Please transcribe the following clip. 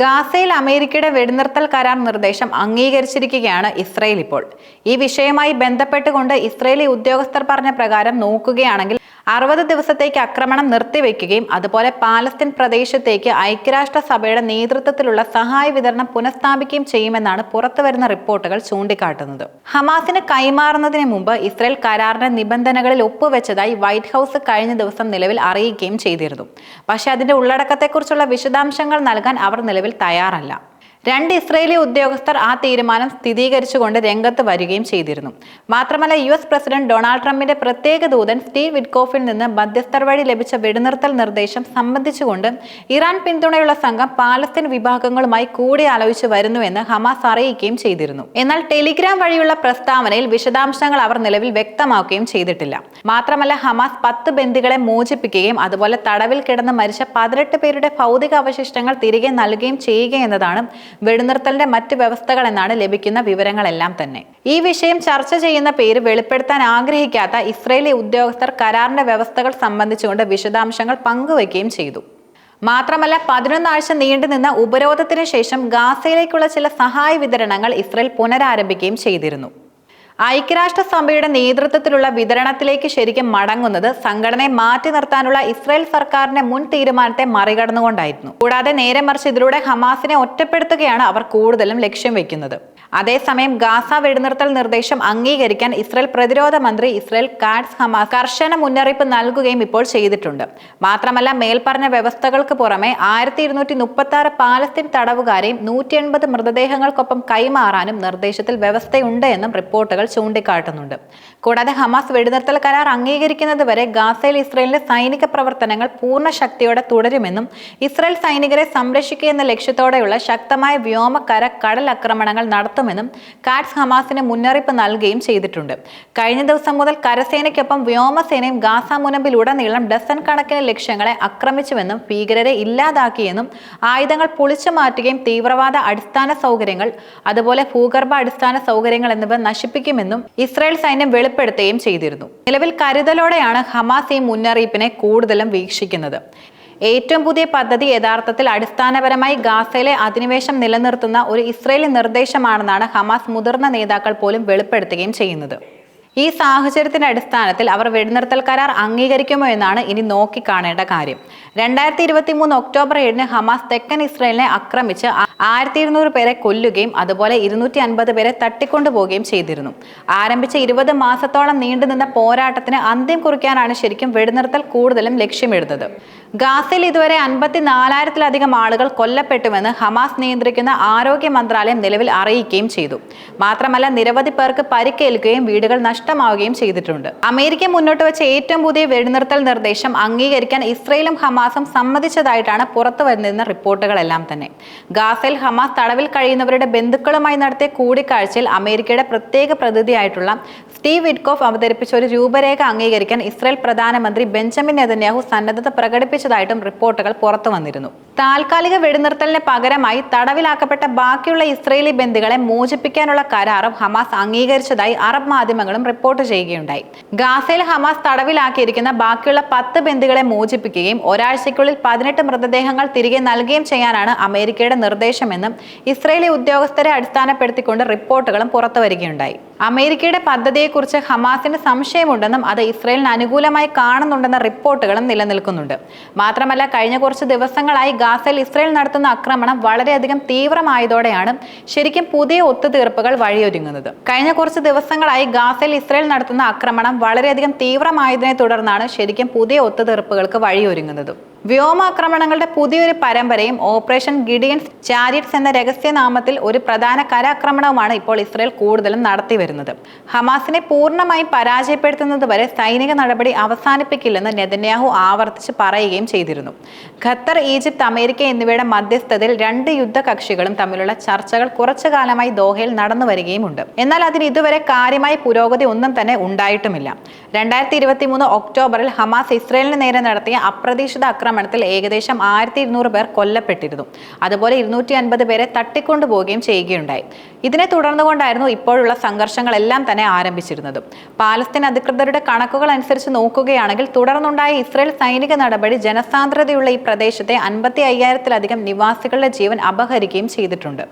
ഗാസയിൽ അമേരിക്കയുടെ വെടിനിർത്തൽ കരാർ നിർദ്ദേശം അംഗീകരിച്ചിരിക്കുകയാണ് ഇസ്രയേൽ ഇപ്പോൾ. ഈ വിഷയവുമായി ബന്ധപ്പെട്ടുകൊണ്ട് ഇസ്രയേലി ഉദ്യോഗസ്ഥർ പറഞ്ഞ പ്രകാരം നോക്കുകയാണെങ്കിൽ അറുപത് ദിവസത്തേക്ക് ആക്രമണം നിർത്തിവെക്കുകയും അതുപോലെ പാലസ്തീൻ പ്രദേശത്തേക്ക് ഐക്യരാഷ്ട്രസഭയുടെ നേതൃത്വത്തിലുള്ള സഹായ വിതരണം പുനഃസ്ഥാപിക്കുകയും ചെയ്യുമെന്നാണ് പുറത്തുവരുന്ന റിപ്പോർട്ടുകൾ ചൂണ്ടിക്കാട്ടുന്നത്. ഹമാസിന് കൈമാറുന്നതിന് മുമ്പ് ഇസ്രയേൽ കരാറിന്റെ നിബന്ധനകളിൽ ഒപ്പുവെച്ചതായി വൈറ്റ് ഹൗസ് കഴിഞ്ഞ ദിവസം നിലവിൽ അറിയിക്കുകയും ചെയ്തിരുന്നു. പക്ഷേ അതിന്റെ ഉള്ളടക്കത്തെക്കുറിച്ചുള്ള വിശദാംശങ്ങൾ നൽകാൻ അവർ നിലവിൽ തയ്യാറല്ല. രണ്ട് ഇസ്രയേലി ഉദ്യോഗസ്ഥർ ആ തീരുമാനം സ്ഥിരീകരിച്ചുകൊണ്ട് രംഗത്ത് വരികയും ചെയ്തിരുന്നു. മാത്രമല്ല യു എസ് പ്രസിഡന്റ് ഡൊണാൾഡ് ട്രംപിന്റെ പ്രത്യേക ദൂതൻ സ്റ്റീവ് വിറ്റ്കോഫിൽ നിന്ന് മധ്യസ്ഥർ വഴി ലഭിച്ച വെടിനിർത്തൽ നിർദ്ദേശം സംബന്ധിച്ചുകൊണ്ട് ഇറാൻ പിന്തുണയുള്ള സംഘം പാലസ്തീൻ വിഭാഗങ്ങളുമായി കൂടിയാലോചിച്ച് വരുന്നുവെന്ന് ഹമാസ് അറിയിക്കുകയും ചെയ്തിരുന്നു. എന്നാൽ ടെലിഗ്രാം വഴിയുള്ള പ്രസ്താവനയിൽ വിശദാംശങ്ങൾ അവർ നിലവിൽ വ്യക്തമാക്കുകയും ചെയ്തിട്ടില്ല. മാത്രമല്ല ഹമാസ് പത്ത് ബന്ദികളെ മോചിപ്പിക്കുകയും അതുപോലെ തടവിൽ കിടന്ന് മരിച്ച പതിനെട്ട് പേരുടെ ഭൗതിക അവശിഷ്ടങ്ങൾ തിരികെ നൽകുകയും ചെയ്യുക എന്നതാണ് വെടിനിർത്തലിന്റെ മറ്റ് വ്യവസ്ഥകൾ എന്നാണ് ലഭിക്കുന്ന വിവരങ്ങളെല്ലാം തന്നെ. ഈ വിഷയം ചർച്ച ചെയ്യുന്ന പേര് വെളിപ്പെടുത്താൻ ആഗ്രഹിക്കാത്ത ഇസ്രയേലി ഉദ്യോഗസ്ഥർ കരാറിന്റെ വ്യവസ്ഥകൾ സംബന്ധിച്ചുകൊണ്ട് വിശദാംശങ്ങൾ പങ്കുവയ്ക്കുകയും ചെയ്തു. മാത്രമല്ല പതിനൊന്നാഴ്ച നീണ്ടുനിന്ന ഉപരോധത്തിന് ശേഷം ഗാസയിലേക്കുള്ള ചില സഹായ വിതരണങ്ങൾ ഇസ്രയേൽ പുനരാരംഭിക്കുകയും ചെയ്തിരുന്നു. ഐക്യരാഷ്ട്രസഭയുടെ നേതൃത്വത്തിലുള്ള വിതരണത്തിലേക്ക് ശരിക്കും മടങ്ങുന്നത് സംഘടനയെ മാറ്റി നിർത്താനുള്ള ഇസ്രായേൽ സർക്കാരിന്റെ മുൻ തീരുമാനത്തെ മറികടന്നുകൊണ്ടായിരുന്നു. കൂടാതെ നേരെ മറിച്ച് ഇതിലൂടെ ഹമാസിനെ ഒറ്റപ്പെടുത്തുകയാണ് അവർ കൂടുതലും ലക്ഷ്യം വെക്കുന്നത്. അതേസമയം ഗാസ വെടിനിർത്തൽ നിർദ്ദേശം അംഗീകരിക്കാൻ ഇസ്രായേൽ പ്രതിരോധ മന്ത്രി ഇസ്രായേൽ കാഡ്സ് ഹമാസ് കർശന മുന്നറിയിപ്പ് നൽകുകയും ഇപ്പോൾ ചെയ്തിട്ടുണ്ട്. മാത്രമല്ല മേൽപ്പറഞ്ഞ വ്യവസ്ഥകൾക്ക് പുറമെ ആയിരത്തി ഇരുന്നൂറ്റി മുപ്പത്തി ആറ് പാലസ്തീൻ തടവുകാരെയും നൂറ്റി എൺപത് മൃതദേഹങ്ങൾക്കൊപ്പം കൈമാറാനും നിർദ്ദേശത്തിൽ വ്യവസ്ഥയുണ്ട് എന്നും റിപ്പോർട്ടുകൾ ചൂണ്ടിക്കാട്ടുന്നുണ്ട്. കൂടാതെ ഹമാസ് വെടിനിർത്തൽ കരാർ അംഗീകരിക്കുന്നത് വരെ ഗാസയിൽ ഇസ്രയേലിന്റെ സൈനിക പ്രവർത്തനങ്ങൾ പൂർണ ശക്തിയോടെ തുടരുമെന്നും ഇസ്രയേൽ സൈനികരെ സംരക്ഷിക്കുക എന്ന ലക്ഷ്യത്തോടെയുള്ള ശക്തമായ വ്യോമകര കടൽ ആക്രമണങ്ങൾ നടത്തുമെന്നും കാറ്റ്സ് ഹമാസിന് മുന്നറിയിപ്പ് നൽകുകയും ചെയ്തിട്ടുണ്ട്. കഴിഞ്ഞ ദിവസം മുതൽ കരസേനയ്ക്കൊപ്പം വ്യോമസേനയും ഗാസ മുനമ്പിലുടനീളം ഡസൻ കണക്കിന് ലക്ഷ്യങ്ങളെ ആക്രമിച്ചുവെന്നും ഭീകരരെ ഇല്ലാതാക്കിയെന്നും ആയുധങ്ങൾ പൊളിച്ചു മാറ്റുകയും തീവ്രവാദ അടിസ്ഥാന സൗകര്യങ്ങൾ അതുപോലെ ഭൂഗർഭ അടിസ്ഥാന സൗകര്യങ്ങൾ എന്നിവ നശിപ്പിക്കുമെന്നും ഇസ്രായേൽ സൈന്യം വെളിപ്പെടുത്തുകയും ചെയ്തിരുന്നു. നിലവിൽ കരുതലോടെയാണ് ഹമാസ് ഈ മുന്നറിയിപ്പിനെ കൂടുതലും വീക്ഷിക്കുന്നത്. ഏറ്റവും പുതിയ പദ്ധതി യഥാർത്ഥത്തിൽ അടിസ്ഥാനപരമായി ഗാസയിലെ അധിനിവേശം നിലനിർത്തുന്ന ഒരു ഇസ്രയേലി നിർദ്ദേശമാണെന്നാണ് ഹമാസ് മുതിർന്ന നേതാക്കൾ പോലും വെളിപ്പെടുത്തുകയും ചെയ്യുന്നത്. ഈ സാഹചര്യത്തിന്റെ അടിസ്ഥാനത്തിൽ അവർ വെടിനിർത്തൽ കരാർ അംഗീകരിക്കുമോ എന്നാണ് ഇനി നോക്കിക്കാണേണ്ട കാര്യം. രണ്ടായിരത്തി ഇരുപത്തി മൂന്ന് ഒക്ടോബർ ഏഴിന് ഹമാസ് തെക്കൻ ഇസ്രയേലിനെ ആക്രമിച്ച് ആയിരത്തി ഇരുന്നൂറ് പേരെ കൊല്ലുകയും അതുപോലെ ഇരുന്നൂറ്റി അൻപത് പേരെ തട്ടിക്കൊണ്ടുപോവുകയും ചെയ്തിരുന്നു. ആരംഭിച്ച ഇരുപത് മാസത്തോളം നീണ്ടുനിന്ന പോരാട്ടത്തിന് അന്ത്യം കുറിക്കാനാണ് ശരിക്കും വെടിനിർത്തൽ കൂടുതലും ലക്ഷ്യമിടുന്നത്. ഗാസയിൽ ഇതുവരെ അൻപത്തി നാലായിരത്തിലധികം ആളുകൾ കൊല്ലപ്പെട്ടുവെന്ന് ഹമാസ് നിയന്ത്രിക്കുന്ന ആരോഗ്യ മന്ത്രാലയം നിലവിൽ അറിയിക്കുകയും ചെയ്തു. മാത്രമല്ല നിരവധി പേർക്ക് പരിക്കേൽക്കുകയും വീടുകൾ നഷ്ടമാവുകയും ചെയ്തിട്ടുണ്ട്. അമേരിക്ക മുന്നോട്ട് വെച്ച ഏറ്റവും പുതിയ വെടിനിർത്തൽ നിർദ്ദേശം അംഗീകരിക്കാൻ ഇസ്രയേലും ഹമാസും സമ്മതിച്ചതായിട്ടാണ് പുറത്തു വരുന്ന റിപ്പോർട്ടുകളെല്ലാം തന്നെ. ഗാസയിൽ ഹമാസ് തടവിൽ കഴിയുന്നവരുടെ ബന്ധുക്കളുമായി നടത്തിയ കൂടിക്കാഴ്ചയിൽ അമേരിക്കയുടെ പ്രത്യേക പ്രതിനിധിയായിട്ടുള്ള സ്റ്റീവ് വിഡ്കോഫ് അവതരിപ്പിച്ച ഒരു രൂപരേഖ അംഗീകരിക്കാൻ ഇസ്രായേൽ പ്രധാനമന്ത്രി ബെഞ്ചമിൻ നെതന്യാഹു സന്നദ്ധത പ്രകടിപ്പിച്ചതായിട്ടും റിപ്പോർട്ടുകൾ പുറത്തു വന്നിരുന്നു. താൽക്കാലിക വെടിനിർത്തലിന് പകരമായി തടവിലാക്കപ്പെട്ട ബാക്കിയുള്ള ഇസ്രയേലി ബന്ദികളെ മോചിപ്പിക്കാനുള്ള കരാറും ഹമാസ് അംഗീകരിച്ചതായി അറബ് മാധ്യമങ്ങളും റിപ്പോർട്ട് ചെയ്യുകയുണ്ടായി. ഗാസയിൽ ഹമാസ് തടവിലാക്കിയിരിക്കുന്ന ബാക്കിയുള്ള പത്ത് ബന്ദികളെ മോചിപ്പിക്കുകയും ഒരാഴ്ചയ്ക്കുള്ളിൽ പതിനെട്ട് മൃതദേഹങ്ങൾ തിരികെ നൽകുകയും ചെയ്യാനാണ് അമേരിക്കയുടെ നിർദ്ദേശമെന്നും ഇസ്രയേലി ഉദ്യോഗസ്ഥരെ അടിസ്ഥാനപ്പെടുത്തിക്കൊണ്ട് റിപ്പോർട്ടുകളും പുറത്തുവരികയുണ്ടായി അമേരിക്കയുടെ അമേരിക്കയുടെ പദ്ധതിയെക്കുറിച്ച് ഹമാസിന് സംശയമുണ്ടെന്നും അത് ഇസ്രയേലിന് അനുകൂലമായി കാണുന്നുണ്ടെന്ന റിപ്പോർട്ടുകളും നിലനിൽക്കുന്നുണ്ട്. മാത്രമല്ല കഴിഞ്ഞ കുറച്ച് ദിവസങ്ങളായി ഗാസയിൽ ഇസ്രയേൽ നടത്തുന്ന ആക്രമണം വളരെയധികം തീവ്രമായതോടെയാണ് ശരിക്കും പുതിയ ഒത്തുതീർപ്പുകൾ വഴിയൊരുങ്ങുന്നത്. കഴിഞ്ഞ കുറച്ച് ദിവസങ്ങളായി ഗാസയിൽ ഇസ്രയേൽ നടത്തുന്ന ആക്രമണം വളരെയധികം തീവ്രമായതിനെ തുടർന്നാണ് ശരിക്കും പുതിയ ഒത്തുതീർപ്പുകൾക്ക് വഴിയൊരുങ്ങുന്നത്. വ്യോമാക്രമണങ്ങളുടെ പുതിയൊരു പരമ്പരയും ഓപ്പറേഷൻ ഗിഡിയൻസ് ചാരിറ്റ്സ് എന്ന രഹസ്യനാമത്തിൽ ഒരു പ്രധാന കരാക്രമണവുമാണ് ഇപ്പോൾ ഇസ്രയേൽ കൂടുതലും നടത്തി വരുന്നത്. ഹമാസിനെ പൂർണമായും പരാജയപ്പെടുത്തുന്നത് വരെ സൈനിക നടപടി അവസാനിപ്പിക്കില്ലെന്ന് നെതന്യാഹു ആവർത്തിച്ച് പറയുകയും ചെയ്തിരുന്നു. ഖത്തർ ഈജിപ്ത് അമേരിക്ക എന്നിവയുടെ മധ്യസ്ഥതയിൽ രണ്ട് യുദ്ധകക്ഷികളും തമ്മിലുള്ള ചർച്ചകൾ കുറച്ചു കാലമായി ദോഹയിൽ നടന്നു വരികയുമുണ്ട്. എന്നാൽ അതിന് ഇതുവരെ കാര്യമായ പുരോഗതി ഒന്നും തന്നെ ഉണ്ടായിട്ടുമില്ല. രണ്ടായിരത്തി ഇരുപത്തി മൂന്ന് ഒക്ടോബറിൽ ഹമാസ് ഇസ്രയേലിന് നേരെ നടത്തിയ അപ്രതീക്ഷിത ആക്രമണം ആക്രമണത്തിൽ ഏകദേശം ആയിരത്തി ഇരുന്നൂറ് പേർ കൊല്ലപ്പെട്ടിരുന്നു. അതുപോലെ ഇരുന്നൂറ്റി അൻപത് പേരെ തട്ടിക്കൊണ്ടു പോവുകയും ചെയ്യുകയുണ്ടായി. ഇതിനെ തുടർന്നുകൊണ്ടായിരുന്നു ഇപ്പോഴുള്ള സംഘർഷങ്ങളെല്ലാം തന്നെ ആരംഭിച്ചിരുന്നത്. പാലസ്തീൻ അധികൃതരുടെ കണക്കുകൾ അനുസരിച്ച് നോക്കുകയാണെങ്കിൽ തുടർന്നുണ്ടായ ഇസ്രയേൽ സൈനിക നടപടി ജനസാന്ദ്രതയുള്ള ഈ പ്രദേശത്തെ അൻപത്തി അയ്യായിരത്തിലധികം നിവാസികളുടെ ജീവൻ അപഹരിക്കുകയും ചെയ്തിട്ടുണ്ട്.